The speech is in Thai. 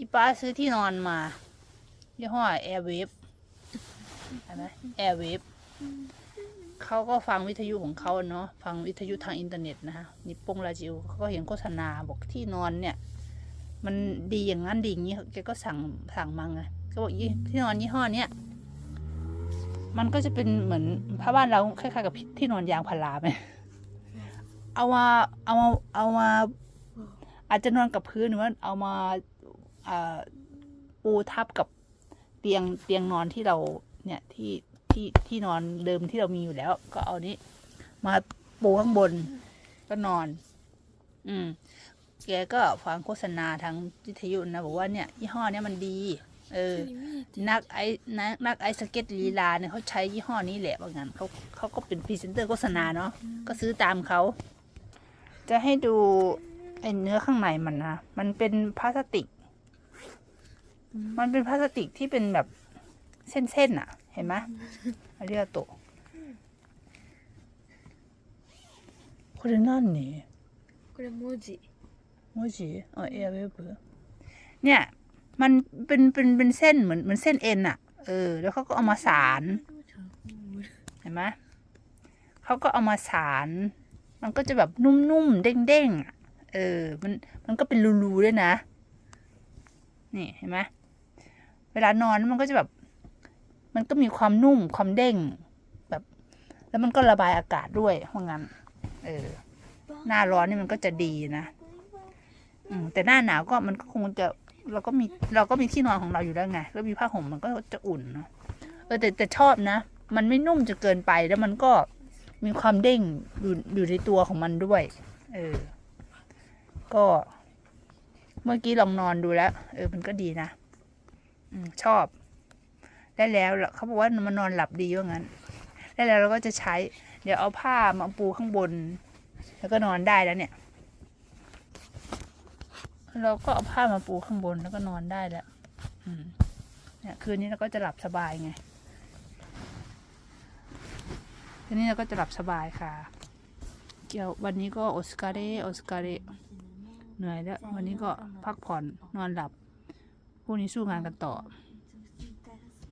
อีป้าซื้อที่นอนมายี่ห้อแอร์เวฟเห็นไหมแอร์เวฟเขาก็ฟังวิทยุของเขาเนาะฟังวิทยุทางอินเทอร์เน็ตนะฮะนิปปงราจิวเขาก็เห็นโฆษณาบอกที่นอนเนี่ย มันดีอย่างนั้นดีอย่างนี้แกก็สั่งสั่งมาไงก็บอกยี่ที่นอนยี่ห้อเนี้ยมันก็จะเป็นเหมือนผ้าบ้านเราคล้ายๆกับที่นอนยางพาราไหมเอามาเอามาเอามาอาจจะนอนกับพื้นหรือว่าเอามา ปูทับกับเตียงเตียงนอนที่เราเนี่ยที่ที่ที่นอนเดิมที่เรามีอยู่แล้ว ก็เอานี้ มาปูข้างบนก็นอน อืม แกก็ฟังโฆษณาทางวิทยุนะบอกว่าเนี่ยยี่ห้อเนี้ยมันดี เออ นักไอนักนักไอสเก็ตลีลาเนี่ยเขาใช้ยี่ห้อนี้แหละว่างั้นเขาเขาก็เป็นพรีเซนเตอร์โฆษณาเนาะก็ซื้อตามเขาจะให้ดูไอเนื้อข้างในมันนะ มันเป็นพลาสติก มันเป็นพลาสติกที่เป็นแบบเส้นๆอ่ะ เห็นไหมอาเรียโตะこれ何これ文字文字อ๋อแอร์เวฟเนี่ย มันเป็นเป็นเป็นเส้นเหมือนเหมือนเส้นเอ็นอะเออ แล้วเขาก็เอามาสาร เห็นไหมเขาก็เอามาสาร มันก็จะแบบนุ่มๆ เด้งๆอะเออ มัน มันก็เป็นรูๆด้วยนะ นี่เห็นไหมเวลานอนมันก็จะแบบ มันก็มีความนุ่มความเด้ง แบบ แล้วมันก็ระบายอากาศด้วยว่าะงั้น เออ หน้าร้อนนี่มันก็จะดีนะอืมแต่หน้าหนาวก็มันก็คงจะเราก็มีเราก็มีที่นอนของเราอยู่แล้วไงก็มีผ้าห่มมันก็จะอุ่นเนาะเออแต่แต่ชอบนะ มันไม่นุ่มจนเกินไปแล้วมันก็มีความเด้งอยู่อยู่ในตัวของมันด้วย เออ ก็ เมื่อกี้ลองนอนดูแล้ว เออ มันก็ดีนะอืมชอบ ได้แล้วเขาบอกว่ามันนอนหลับดีว่างั้น ได้แล้วเราก็จะใช้ เดี๋ยวเอาผ้ามาปูข้างบน แล้วก็นอนได้แล้วเนี่ย เราก็เอาผ้ามาปูข้างบนแล้วก็นอนได้แล้วอืมเนี่ยคืนนี้เราก็จะหลับสบายไงคืนนี้เราก็จะหลับสบายค่ะ เกี่ยววันนี้ก็โอสการ์เรโอสการ์เร เหนื่อยแล้ว วันนี้ก็พักผ่อนนอนหลับพรุ่งนี้สู้งานกันต่ออ